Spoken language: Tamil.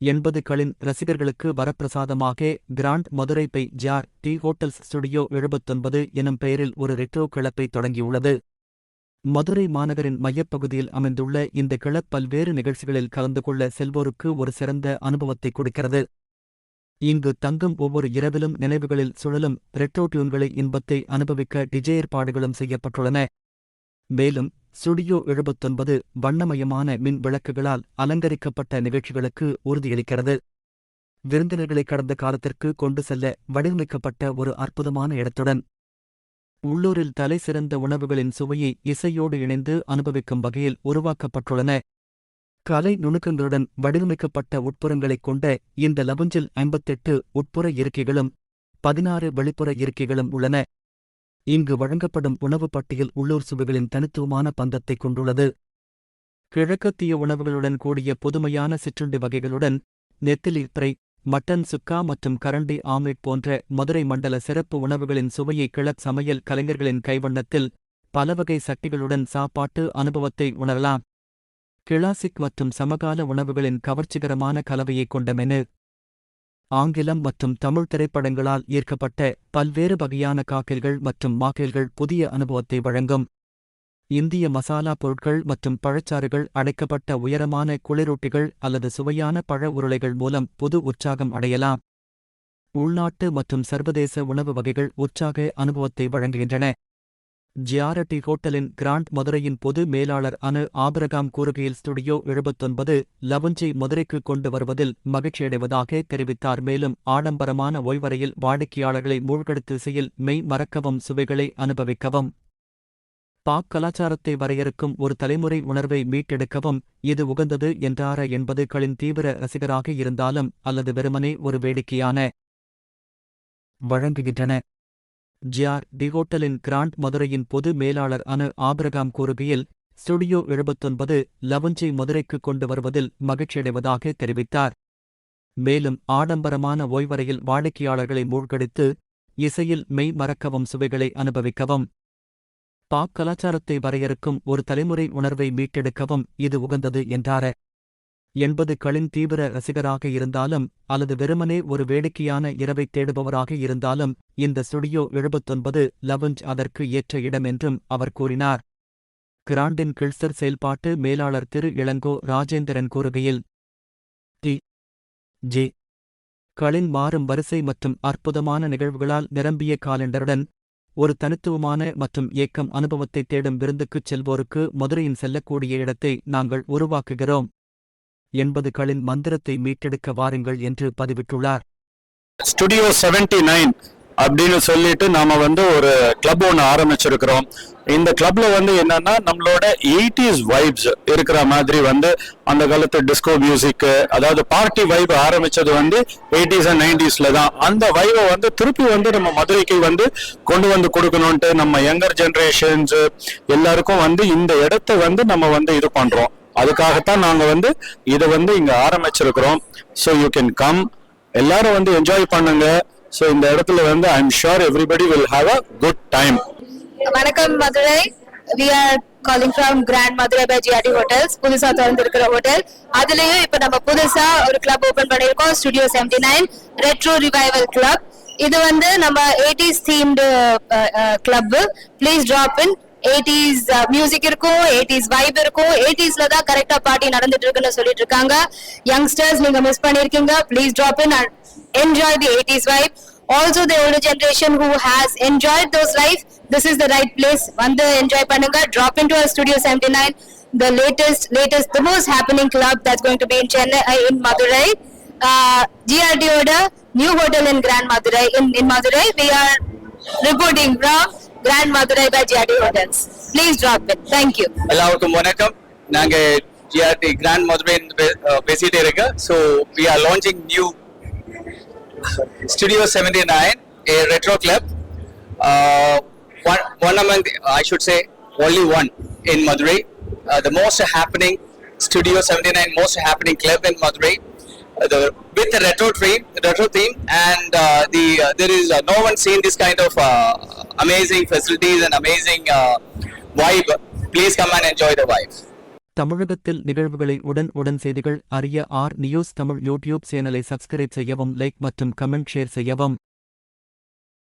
எண்பதுகளின் ரசிகர்களுக்கு வரப்பிரசாதமாக grand Madurai by GRT hotels studio எழுபத்தொன்பது எனும் பெயரில் ஒரு ரெட்ரோ கிளப்பை தொடங்கியுள்ளது. மதுரை மாநகரின் மையப்பகுதியில் அமைந்துள்ள இந்த கிளப் பல்வேறு நிகழ்ச்சிகளில் கலந்து கொள்ள செல்வோருக்கு ஒரு சிறந்த அனுபவத்தை கொடுக்கிறது. இங்கு தங்கும் ஒவ்வொரு இரவிலும் நினைவுகளில் சுழலும் ரெட்ரோ டியூன்களை இன்பத்தை அனுபவிக்க டிஜே ஏற்பாடுகளும் செய்யப்பட்டுள்ளன. மேலும் ஸ்டுடியோ எழுபத்தொன்பது வண்ணமயமான மின் விளக்குகளால் அலங்கரிக்கப்பட்ட நிகழ்ச்சிகளுக்கு உறுதியளிக்கிறது. விருந்தினர்களை கடந்த காலத்திற்கு கொண்டு செல்ல வடிவமைக்கப்பட்ட ஒரு அற்புதமான இடத்துடன் உள்ளூரில் தலை சிறந்த உணவுகளின் சுவையை இசையோடு இணைந்து அனுபவிக்கும் வகையில் உருவாக்கப்பட்டுள்ளன. கலை நுணுக்கங்களுடன் வடிவமைக்கப்பட்ட உட்புறங்களைக் கொண்ட இந்த லபுஞ்சில் ஐம்பத்தெட்டு உட்புற இருக்கைகளும் பதினாறு வெளிப்புற இருக்கைகளும் உள்ளன. இங்கு வழங்கப்படும் உணவு பட்டியல் உள்ளூர் சுவைகளின் தனித்துவமான பந்தத்தை கொண்டுள்ளது. கிழக்கத்திய உணவுகளுடன் கூடிய புதுமையான சிற்றுண்டி வகைகளுடன் நெத்திலி திரை மட்டன் சுக்கா மற்றும் கரண்டி ஆம்லெட் போன்ற மதுரை மண்டல சிறப்பு உணவுகளின் சுவையை கிழக் சமையல் கலைஞர்களின் கைவண்ணத்தில் பலவகை சக்திகளுடன் சாப்பாட்டு அனுபவத்தை உணரலாம். கிளாசிக் மற்றும் சமகால உணவுகளின் கவர்ச்சிகரமான கலவையைக் கொண்ட மெனு. ஆங்கிலம் மற்றும் தமிழ் திரைப்படங்களால் ஈர்க்கப்பட்ட பல்வேறு வகையான காக்கில்கள் மற்றும் மாக்கில்கள் புதிய அனுபவத்தை வழங்கும். இந்திய மசாலா பொருட்கள் மற்றும் பழச்சாறுகள் அடைக்கப்பட்ட உயரமான குளிரூட்டிகள் அல்லது சுவையான பழ உருளைகள் மூலம் புது உற்சாகம் அடையலாம். உள்நாட்டு மற்றும் சர்வதேச உணவு வகைகள் உற்சாக அனுபவத்தை வழங்குகின்றன. ஜியாரட்டி ஹோட்டலின் கிராண்ட் மதுரையின் பொது மேலாளர் அனு ஆபிரகாம் கூறுகையில் ஸ்டுடியோ எழுபத்தொன்பது லவஞ்சை மதுரைக்கு கொண்டு வருவதில் மகிழ்ச்சியடைவதாக தெரிவித்தார். மேலும் ஆடம்பரமான ஓய்வறையில் வாடிக்கையாளர்களை மூழ்கெடுத்து திசையில் மெய் மறக்கவும் சுவைகளை அனுபவிக்கவும். பாக் கலாச்சாரத்தை வரையறுக்கும் ஒரு தலைமுறை உணர்வை மீட்டெடுக்கவும் இது உகந்தது என்றார என்பது களின் தீவிர ரசிகராக இருந்தாலும் அல்லது வெறுமனே ஒரு வேடிக்கையான வழங்குகின்றன. ஜியார் டி ஹோட்டலின் கிராண்ட் மதுரையின் பொது மேலாளர் அனு ஆபிரகாம் கூறுகையில் ஸ்டுடியோ எழுபத்தொன்பது லவஞ்சை மதுரைக்கு கொண்டு வருவதில் மகிழ்ச்சியடைவதாக தெரிவித்தார். மேலும் ஆடம்பரமான ஓய்வறையில் வாடிக்கையாளர்களை மூழ்கடித்து இசையில் மெய் மறக்கவும் சுவைகளை அனுபவிக்கவும் பாக் கலாச்சாரத்தை வரையறுக்கும் ஒரு தலைமுறை உணர்வை மீட்டெடுக்கவும் இது உகந்தது என்றார. என்பது களின் தீவிர ரசிகராக இருந்தாலும் அல்லது வெறுமனே ஒரு வேடிக்கையான இரவை தேடுபவராக இருந்தாலும் இந்த ஸ்டுடியோ எழுபத்தொன்பது லவஞ்ச் அதற்கு ஏற்ற இடம் என்றும் அவர் கூறினார். கிராண்டின் கிள்சர் செயல்பாட்டு மேலாளர் திரு இளங்கோ ராஜேந்திரன் கூறுகையில் தி ஜே களின் மாறும் வரிசை மற்றும் அற்புதமான நிகழ்வுகளால் நிரம்பிய காலண்டருடன் ஒரு தனித்துவமான மற்றும் ஏக்கம் அனுபவத்தை தேடும் விருந்துக்குச் செல்வோருக்கு மதுரையின் செல்லக்கூடிய இடத்தை நாங்கள் உருவாக்குகிறோம். எண்பதுகளின் மந்திரத்தை மீட்டெடுக்க வாருங்கள் என்று பதிவிட்டுள்ளார். ஸ்டுடியோ 79 நைன் அப்படின்னு சொல்லிட்டு நாம வந்து ஒரு கிளப் ஒன்று ஆரம்பிச்சிருக்கிறோம். இந்த கிளப்ல வந்து என்னன்னா நம்மளோட எயிட்டிஸ் வைப்ஸ் இருக்கிற மாதிரி வந்து அந்த காலத்து டிஸ்கோ மியூசிக் அதாவது பார்ட்டி வைப் ஆரம்பிச்சது வந்து எயிட்டிஸ் அண்ட் நைன்டிஸ்ல தான். அந்த வைவை வந்து திருப்பி வந்து நம்ம மதுரைக்கு வந்து கொண்டு வந்து கொடுக்கணும்ட்டு நம்ம யங்கர் ஜென்ரேஷன்ஸ் எல்லாருக்கும் வந்து இந்த இடத்த வந்து நம்ம வந்து இது பண்றோம். அதுக்காகத்தான் நாங்கள் வந்து இதை வந்து இங்கே ஆரம்பிச்சிருக்கிறோம். ஸோ யூ கேன் கம் எல்லாரும் வந்து என்ஜாய் பண்ணுங்க. ஸோ இந்த இடத்துல வந்து I am sure everybody will have a good time வணக்கம் Madurai. We are calling from grand Madurai by GRT hotels புதுசா திறந்திருக்கிற ஹோட்டல் அதுலயும் இப்ப நம்ம புதுசா ஒரு கிளப் ஓபன் பண்ணிருக்கோம் studio 79 nine retro revival club இது வந்து நம்ம eighties themed club please drop in eighties music இருக்கும் எயிட்டிஸ் வைப் இருக்கும் எயிட்டிஸ்ல தான் கரெக்டா பார்ட்டி நடந்துட்டு இருக்குன்னு சொல்லிட்டு இருக்காங்க யங்ஸ்டர்ஸ் நீங்க மிஸ் பண்ணிருக்கீங்க please drop in and enjoy the eighties vibe also the old generation who has enjoy those life this is the right place வந்து என்ஜாய் பண்ணுங்க drop in to studio seventy nine the latest latest the most happening club that's going to be in Chennai in Madurai ஜிஆர்டியோட new hotel in grand Madurai in in Madurai we are reporting from reporting from grand madurai by grd hotels please drop it thank you எல்லாருக்கும் வணக்கம் நாங்க ஜிஆர்டி கிராண்ட் மதுரை பேசிட்டு இருக்கோம் so we are launching new studio seventy nine A retro club one one among the, I should say only one in Madurai uh, the most happening Studio 79 most happening club in Madurai uh, the, with the retro theme retro theme and uh, the uh, there is uh, no one seen this kind of uh, amazing facilities and amazing vibe please come and enjoy the vibe தமிழகத்தில் நிகழ்வுகளை உடன் உடன் செய்திகள் அறிய ஆர் நியூஸ் தமிழ் யூடியூப் சேனலை சப்ஸ்கிரைப் செய்யவும் லைக் மற்றும் கமெண்ட் ஷேர் செய்யவும்.